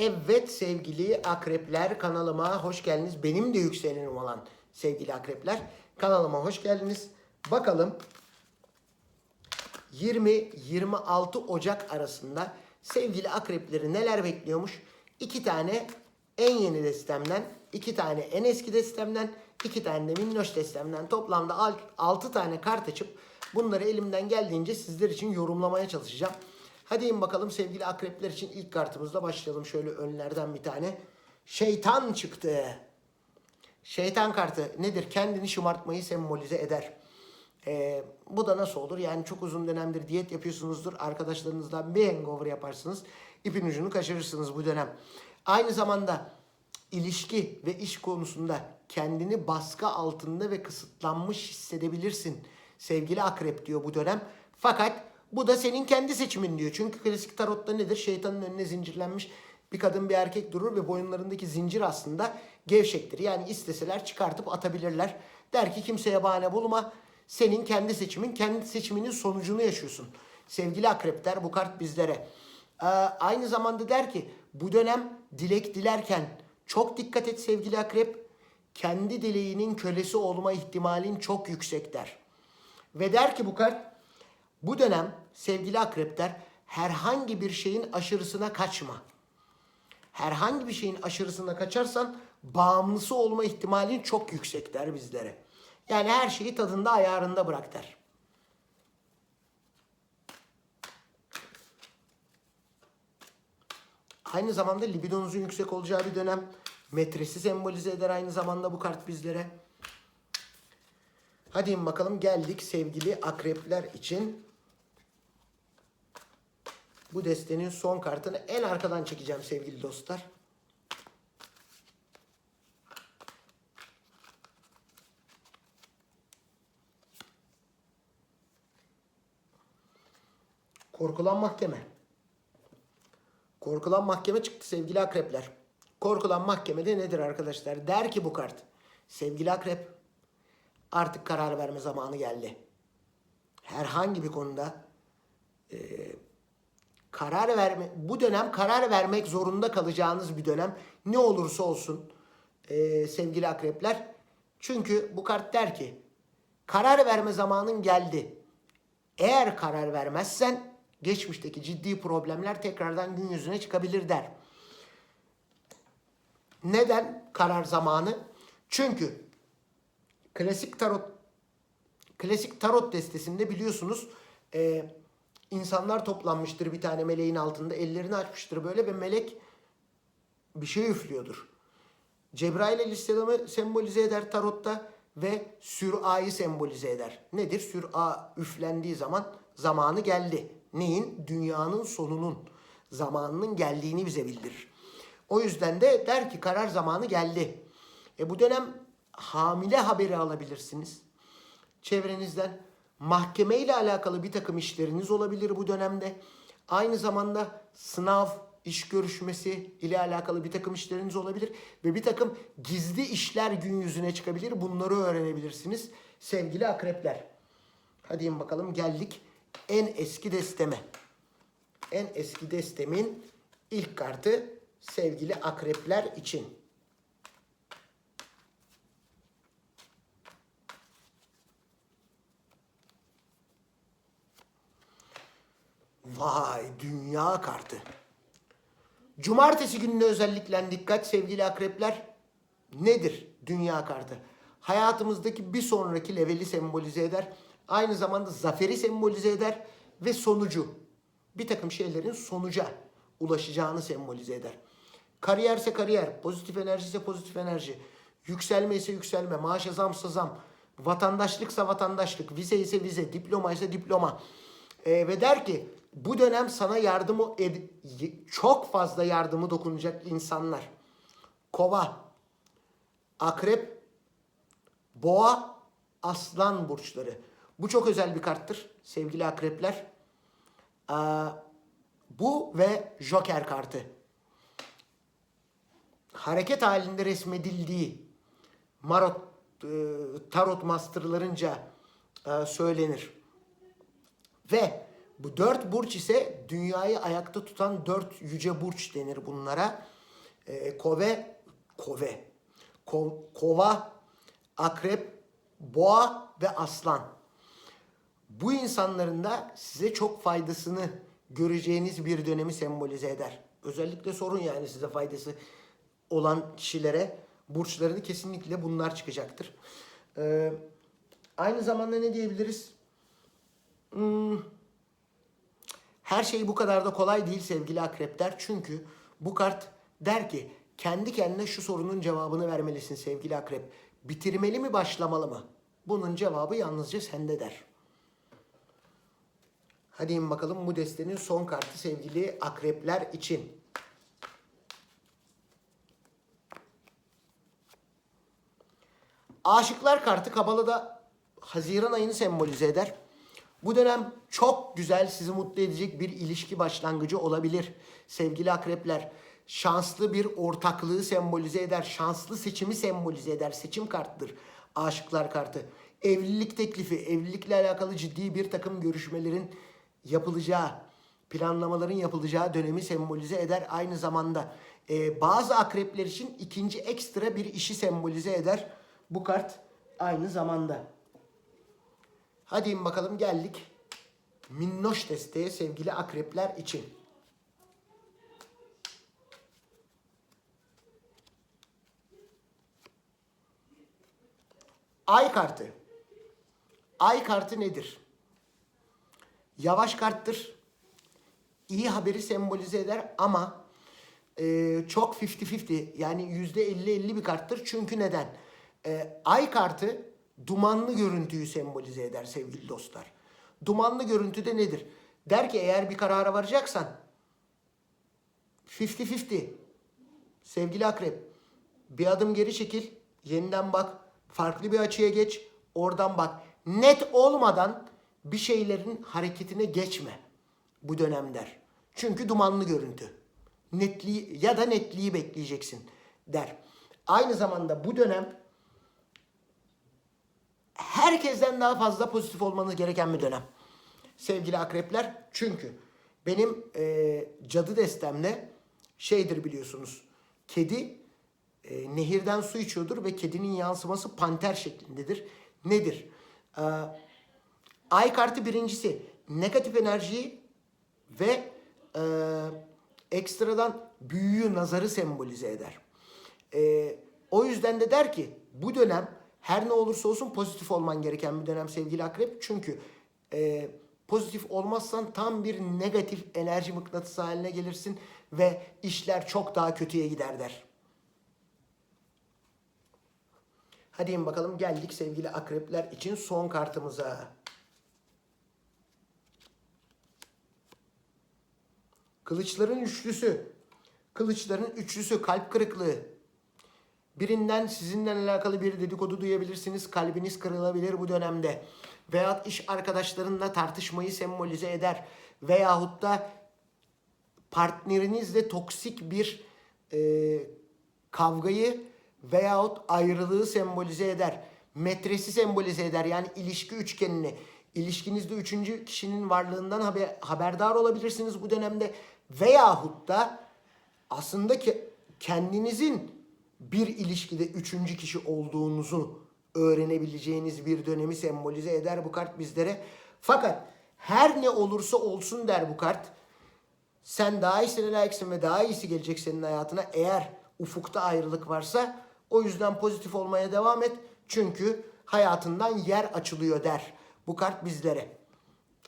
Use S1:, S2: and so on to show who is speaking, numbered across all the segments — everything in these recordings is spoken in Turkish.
S1: Evet sevgili akrepler kanalıma hoş geldiniz. Benim de yükselenim olan sevgili akrepler kanalıma hoş geldiniz. Bakalım 20-26 Ocak arasında sevgili akrepleri neler bekliyormuş? İki tane en yeni destemden, iki tane en eski destemden, iki tane de minnoş destemden toplamda 6 tane kart açıp bunları elimden geldiğince sizler için yorumlamaya çalışacağım. Hadi in bakalım sevgili akrepler için ilk kartımızla başlayalım. Şöyle önlerden bir tane. Şeytan çıktı. Şeytan kartı nedir? Kendini şımartmayı sembolize eder. Ee, bu da nasıl olur? Yani çok uzun dönemdir diyet yapıyorsunuzdur. Arkadaşlarınızla bir hangover yaparsınız. İpin ucunu kaçırırsınız bu dönem. Aynı zamanda ilişki ve iş konusunda kendini baskı altında ve kısıtlanmış hissedebilirsin. Sevgili akrep diyor bu dönem. Fakat bu da senin kendi seçimin diyor. Çünkü klasik tarotta nedir? Şeytanın önüne zincirlenmiş bir kadın bir erkek durur ve boyunlarındaki zincir aslında gevşektir. Yani isteseler çıkartıp atabilirler. Der ki kimseye bahane bulma. Senin kendi seçimin, kendi seçiminin sonucunu yaşıyorsun. Sevgili akrepler bu kart bizlere. Ee, aynı zamanda der ki bu dönem dilek dilerken çok dikkat et sevgili akrep. Kendi dileğinin kölesi olma ihtimalin çok yüksek der. Ve der ki bu kart bu dönem sevgili akrepler herhangi bir şeyin aşırısına kaçma. Herhangi bir şeyin aşırısına kaçarsan bağımlısı olma ihtimalin çok yüksek der bizlere. Yani her şeyi tadında ayarında bırak der. Aynı zamanda libidonuzun yüksek olacağı bir dönem. Metresi sembolize eder aynı zamanda bu kart bizlere. Hadi bakalım geldik sevgili akrepler için. Bu destenin son kartını en arkadan çekeceğim sevgili dostlar. Korkulan mahkeme. Korkulan mahkeme çıktı sevgili akrepler. Korkulan mahkemede nedir arkadaşlar? Der ki bu kart. Sevgili akrep artık karar verme zamanı geldi. Herhangi bir konuda e, karar verme bu dönem karar vermek zorunda kalacağınız bir dönem ne olursa olsun e, sevgili akrepler. Çünkü bu kart der ki karar verme zamanın geldi. Eğer karar vermezsen geçmişteki ciddi problemler tekrardan gün yüzüne çıkabilir der. Neden karar zamanı? Çünkü klasik tarot klasik tarot destesinde biliyorsunuz e, insanlar toplanmıştır bir tane meleğin altında ellerini açmıştır böyle ve melek bir şey üflüyordur. Cebrail aleyhisselamı sembolize eder tarotta ve süra'yı sembolize eder. Nedir? Sür'a üflendiği zaman zamanı geldi. Neyin? Dünyanın sonunun zamanının geldiğini bize bildirir. O yüzden de der ki karar zamanı geldi. E bu dönem hamile haberi alabilirsiniz. Çevrenizden mahkeme ile alakalı bir takım işleriniz olabilir bu dönemde. Aynı zamanda sınav, iş görüşmesi ile alakalı bir takım işleriniz olabilir ve bir takım gizli işler gün yüzüne çıkabilir. Bunları öğrenebilirsiniz sevgili akrepler. Hadi bakalım geldik en eski desteme. En eski destemin ilk kartı sevgili akrepler için. Vay dünya kartı. Cumartesi gününe özellikle dikkat sevgili akrepler. Nedir dünya kartı? Hayatımızdaki bir sonraki leveli sembolize eder. Aynı zamanda zaferi sembolize eder ve sonucu. Bir takım şeylerin sonuca ulaşacağını sembolize eder. Kariyerse kariyer, pozitif enerji ise pozitif enerji, yükselme ise yükselme, maaşa zamsa zam, vatandaşlıksa vatandaşlık, vize ise vize, diploma ise diploma. Ee, ve der ki bu dönem sana yardımı çok fazla yardımı dokunacak insanlar. Kova, akrep, boğa, aslan burçları. Bu çok özel bir karttır sevgili akrepler. Ee, bu ve Joker kartı. Hareket halinde resmedildiği Marot, e, Tarot Master'larınca e, söylenir. Ve Bu dört burç ise dünyayı ayakta tutan dört yüce burç denir bunlara. Ee, kove, kove, ko- kova, akrep, boğa ve aslan. Bu insanların da size çok faydasını göreceğiniz bir dönemi sembolize eder. Özellikle sorun yani size faydası olan kişilere burçlarını kesinlikle bunlar çıkacaktır. Ee, aynı zamanda ne diyebiliriz? Hmm, her şey bu kadar da kolay değil sevgili akrepler. Çünkü bu kart der ki kendi kendine şu sorunun cevabını vermelisin sevgili akrep. Bitirmeli mi başlamalı mı? Bunun cevabı yalnızca sende der. Hadi in bakalım bu destenin son kartı sevgili akrepler için. Aşıklar kartı Kabala'da Haziran ayını sembolize eder. Bu dönem çok güzel, sizi mutlu edecek bir ilişki başlangıcı olabilir. Sevgili akrepler, şanslı bir ortaklığı sembolize eder. Şanslı seçimi sembolize eder. Seçim kartıdır aşıklar kartı. Evlilik teklifi, evlilikle alakalı ciddi bir takım görüşmelerin yapılacağı, planlamaların yapılacağı dönemi sembolize eder. Aynı zamanda e, bazı akrepler için ikinci ekstra bir işi sembolize eder. Bu kart aynı zamanda. Hadi bakalım geldik. Minnoş desteğe sevgili akrepler için. Ay kartı. Ay kartı nedir? Yavaş karttır. İyi haberi sembolize eder ama e, çok 50-50 yani %50-50 bir karttır. Çünkü neden? E, ay kartı dumanlı görüntüyü sembolize eder sevgili dostlar. Dumanlı görüntü de nedir? Der ki eğer bir karara varacaksan 50-50 sevgili akrep bir adım geri çekil yeniden bak farklı bir açıya geç oradan bak net olmadan bir şeylerin hareketine geçme bu dönem der. Çünkü dumanlı görüntü. Netliği ya da netliği bekleyeceksin der. Aynı zamanda bu dönem herkesten daha fazla pozitif olmanız gereken bir dönem. Sevgili akrepler çünkü benim e, cadı destemde şeydir biliyorsunuz. Kedi e, nehirden su içiyordur ve kedinin yansıması panter şeklindedir. Nedir? E, ay kartı birincisi negatif enerjiyi ve e, ekstradan büyüyü, nazarı sembolize eder. E, o yüzden de der ki bu dönem her ne olursa olsun pozitif olman gereken bir dönem sevgili akrep. Çünkü e, pozitif olmazsan tam bir negatif enerji mıknatısı haline gelirsin ve işler çok daha kötüye gider der. Hadi bakalım geldik sevgili akrepler için son kartımıza. Kılıçların üçlüsü. Kılıçların üçlüsü kalp kırıklığı. Birinden sizinle alakalı bir dedikodu duyabilirsiniz. Kalbiniz kırılabilir bu dönemde. Veyahut iş arkadaşlarınla tartışmayı sembolize eder. Veyahut da partnerinizle toksik bir e, kavgayı veyahut ayrılığı sembolize eder. Metresi sembolize eder. Yani ilişki üçgenini. İlişkinizde üçüncü kişinin varlığından haber, haberdar olabilirsiniz bu dönemde. Veyahut da aslında ki kendinizin bir ilişkide üçüncü kişi olduğunuzu öğrenebileceğiniz bir dönemi sembolize eder bu kart bizlere. Fakat her ne olursa olsun der bu kart. Sen daha iyisine layıksın ve daha iyisi gelecek senin hayatına. Eğer ufukta ayrılık varsa o yüzden pozitif olmaya devam et. Çünkü hayatından yer açılıyor der bu kart bizlere.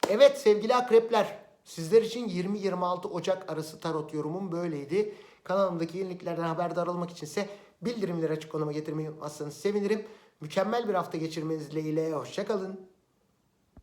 S1: Evet sevgili akrepler sizler için 20-26 Ocak arası tarot yorumum böyleydi. Kanalımdaki yeniliklerden haberdar olmak içinse bildirimleri açık konuma getirmeyi unutmazsanız sevinirim. Mükemmel bir hafta geçirmeniz dileğiyle. Hoşçakalın.